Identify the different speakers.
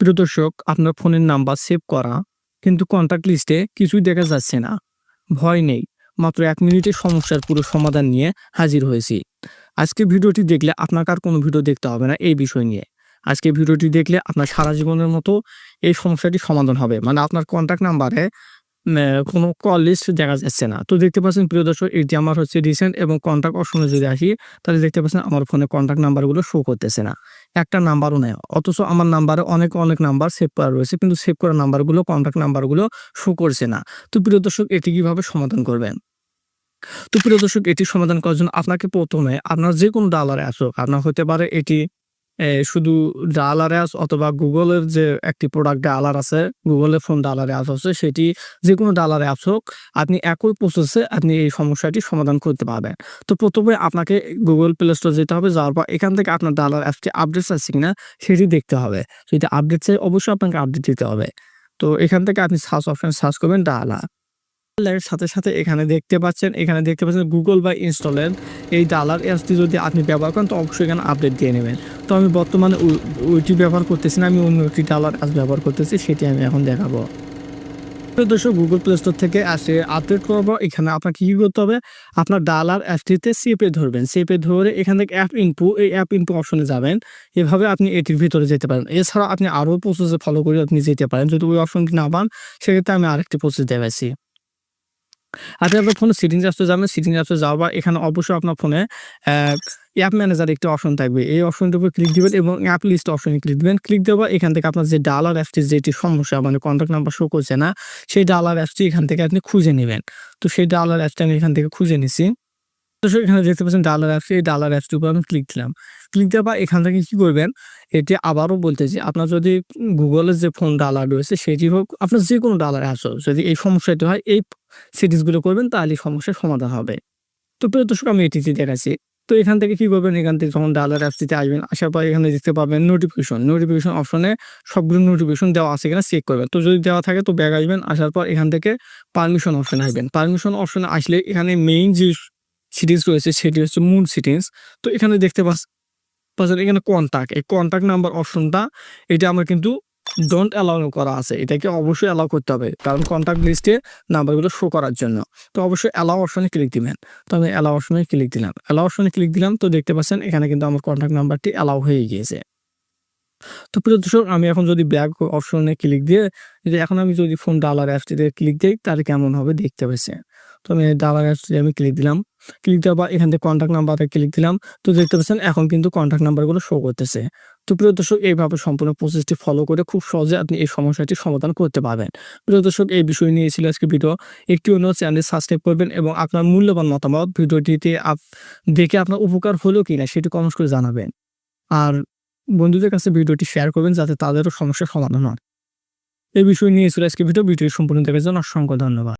Speaker 1: প্রিয় দর্শক, আপনার ফোনের নাম্বার সেভ করা কিন্তু কন্ট্যাক্ট লিস্টে কিছুই দেখা যাচ্ছে না। ভয় নেই। মাত্র এক মিনিটে সমস্যার পুরো সমাধান নিয়ে হাজির হয়েছি। আজকে ভিডিওটি দেখলে আপনাকে আর কোনো ভিডিও দেখতে হবে না এই বিষয় নিয়ে। আজকে ভিডিওটি দেখলে আপনার সারা জীবনের মতো এই সমস্যাটি সমাধান হবে। মানে আপনার কন্ট্যাক্ট নাম্বারে কোনো কল লিস্ট দেখা যাচ্ছে না। তো দেখতে পাচ্ছেন, প্রিয় দর্শক, এটি আমার হচ্ছে রিসেন্ট এবং কন্ট্যাক্ট অপশনে যদি আসি, তাহলে দেখতে পাচ্ছেন, আমার ফোনে কন্ট্যাক্ট নাম্বারগুলো শো করতেছে না। একটা নাম্বারও নেই। অথচ আমার নাম্বারে অনেক অনেক নাম্বার সেভ করা রয়েছে, কিন্তু সেভ করা নাম্বারগুলো কন্ট্যাক্ট নাম্বারগুলো শো করছে না। তো প্রিয় দর্শক, এটি কীভাবে সমাধান করবেন? তো প্রিয় দর্শক, এটি সমাধান করার জন্য আপনাকে প্রথমে আপনার যে কোনো ডালারে আসুক, আপনার হতে পারে এটি শুধু ডালার অ্যাস অথবা গুগলের যে একটি প্রোডাক্ট ডালার আছে গুগলের ফোন ডালার অ্যাপস আছে, সেটি যে কোনো ডালার অ্যাপস হোক, আপনি একই প্রসেসে আপনি এই সমস্যাটি সমাধান করতে পারবেন। তো প্রথমে আপনাকে গুগল প্লে স্টোর যেতে হবে, যাওয়ার পর এখান থেকে আপনার ডালার অ্যাপসটি আপডেট আছে কিনা, সেটি দেখতে হবে। যদি আপডেট চাই অবশ্যই আপনাকে আপডেট দিতে হবে। তো এখান থেকে আপনি সার্চ অপশন সার্চ করবেন ডালা এর সাথে সাথে এখানে দেখতে পাচ্ছেন, এখানে দেখতে পাচ্ছেন গুগল বা ইনস্টলের এই ডালার অ্যাপসটি যদি আপনি ব্যবহার করেন, তো অবশ্যই এখানে আপডেট দিয়ে নেবেন। তো আমি বর্তমানে ওইটি ব্যবহার করতেছি না, আমি অন্য একটি ডালার অ্যাপস ব্যবহার করতেছি, সেটি আমি এখন দেখাবো। দর্শক গুগল প্লে স্টোর থেকে আসে আপডেট করব। এখানে আপনাকে কি করতে হবে? আপনার ডালার অ্যাপটিতে সেপে ধরবেন। সেপে ধরে এখান থেকে অ্যাপ ইনপু এই অ্যাপ ইনপু অপশনে যাবেন। এভাবে আপনি এটির ভিতরে যেতে পারেন। এছাড়া আপনি আরও প্রসেসে ফলো করে আপনি যেতে পারেন। যদি ওই অপশনটি না পান, সেক্ষেত্রে আমি আরেকটি প্রসেস দেখাচ্ছি আপনি আপনার ফোনে সিটিংস অ্যাপসে যাবেন সিটিংস অ্যাপসে যাওয়ার পর এখানে অবশ্যই আপনার ফোনে অ্যাপ ম্যানেজার একটি অপশন থাকবে। এই অপশনটির উপর ক্লিক দিবেন এবং অ্যাপ লিস্ট অপশনে ক্লিক দিবেন। ক্লিক দেওয়ার এখান থেকে আপনার যে ডালার অ্যাপটি যেটি সমস্যা মানে কন্ট্যাক্ট নাম্বার শো করছে না, সেই ডালার অ্যাপসটি এখান থেকে আপনি খুঁজে নেবেন। তো সেই ডালার অ্যাপসটা আমি এখান থেকে খুঁজে নিছি। তো এখানে দেখতে পাচ্ছেন ডালার অ্যাপস এই ডালার অ্যাপসটির উপর আমি ক্লিক দিলাম। ক্লিক দেওয়ার পর এখান থেকে কি করবেন, এটি আবারও বলতেছি আপনার যদি গুগলের যে ফোন ডালার রয়েছে, সেটি হোক আপনার যে কোনো ডালার অ্যাপস হোক যদি এই সমস্যাটি হয়, এই সিরিজগুলো করবেন তাহলে সমস্যার সমাধান হবে। তো প্রিয় দর্শক, আমি এটিতে দেখাচ্ছি তো এখান থেকে কী করবেন? এখান থেকে যখন ডালার অ্যাপসিতে আসবেন, আসার পর এখানে দেখতে পাবেন নোটিফিকেশন নোটিফিকেশন অপশনে সবগুলো নোটিফিকেশন দেওয়া আছে কিনা চেক করবেন। তো যদি দেওয়া থাকে, তো ব্যাগ আসবেন, আসার পর এখান থেকে পারমিশন অপশন আসবেন। পারমিশন অপশনে আসলে এখানে মেইন যে সিরিজ রয়েছে, সেটি হচ্ছে মুড সিটিংস তো এখানে দেখতে পাচ্ছ পাচ্ছেন এখানে কন্ট্যাক্ট এই কন্ট্যাক্ট নাম্বার অপশনটা এটা আমার কিন্তু ডোন্ট অ্যালাউ করা আছে। এটাকে অবশ্যই অ্যালাউ করতে হবে। কারণ কন্ট্যাক্ট লিস্টে নাম্বারগুলো শো করার জন্য। তো অবশ্যই অ্যালাউ অপশনে ক্লিক দিবেন। তো আমি অ্যালাউ অপশনে ক্লিক দিলাম। অ্যালাউ অপশনে ক্লিক দিলাম তো দেখতে পাচ্ছেন এখানে কিন্তু আমার কন্ট্যাক্ট নাম্বারটি অ্যালাউ হয়ে গিয়েছে। তো প্রিয় দর্শক, আমি এখন যদি ব্যাক অপশনে ক্লিক দিয়ে যদি এখন আমি যদি ফোন ডালার অ্যাপসটিতে ক্লিক দিই, তাহলে কেমন হবে দেখতে পাচ্ছি তো আমি ডালার অ্যাপসটি আমি ক্লিক দিলাম। ক্লিক দেওয়ার পর এখান থেকে কন্ট্যাক্ট নাম্বারে ক্লিক দিলাম। তো দেখতে পাচ্ছেন, এখন কিন্তু কন্ট্যাক্ট নাম্বারগুলো শো করতেছে। তো প্রিয় দর্শক, এইভাবে সম্পূর্ণ প্রসেসটি ফলো করে খুব সহজে আপনি এই সমস্যাটি সমাধান করতে পারবেন। প্রিয় দর্শক, এই বিষয় নিয়ে ছিল আজকে ভিডিও একটি অন্য চ্যানেল সাবস্ক্রাইব করবেন এবং আপনার মূল্যবান মতামত ভিডিওটিতে আপ- দেখে আপনার উপকার হলো কি না সেটি কমেন্ট করে জানাবেন। আর বন্ধুদের কাছে ভিডিওটি শেয়ার করবেন যাতে তাদেরও সমস্যার সমাধান হয়। এই বিষয় নিয়ে ছিল আজকে ভিডিও ভিডিও সম্পূর্ণ দেখার জন্য অসংখ্য ধন্যবাদ।